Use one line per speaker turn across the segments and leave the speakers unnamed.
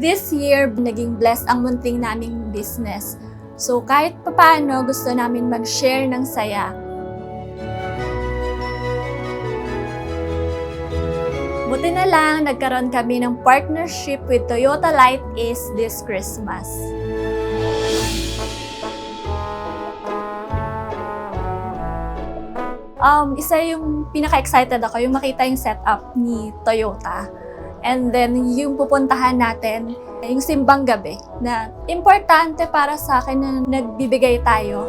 this year, naging blessed ang munting naming business. So kahit papaano, gusto namin mag-share ng saya. Buti na lang, nagkaroon kami ng partnership with Toyota Light Ace this Christmas. Um, isa yung pinaka-excited ako, yung makita yung setup ni Toyota. And then, yung pupuntahan natin, yung simbang gabi, na importante para sa akin na nagbibigay tayo.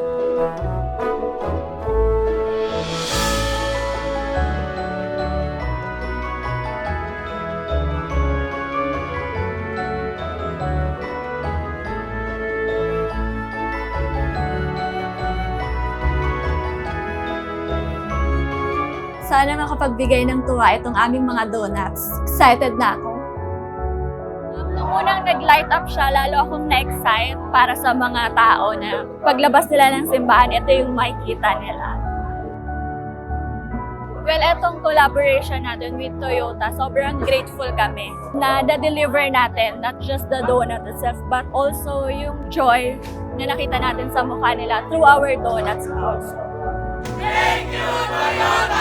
Sana makapagbigay ng tuwa itong aming mga donuts. Excited na ako. Um, nung unang nag-light up siya, lalo akong na-excite para sa mga tao na paglabas nila ng simbahan, ito yung makikita nila. Well, etong collaboration natin with Toyota, sobrang grateful kami na na-deliver natin not just the donut itself, but also yung joy na nakita natin sa mukha nila through our donuts also.
Thank you, Toyota!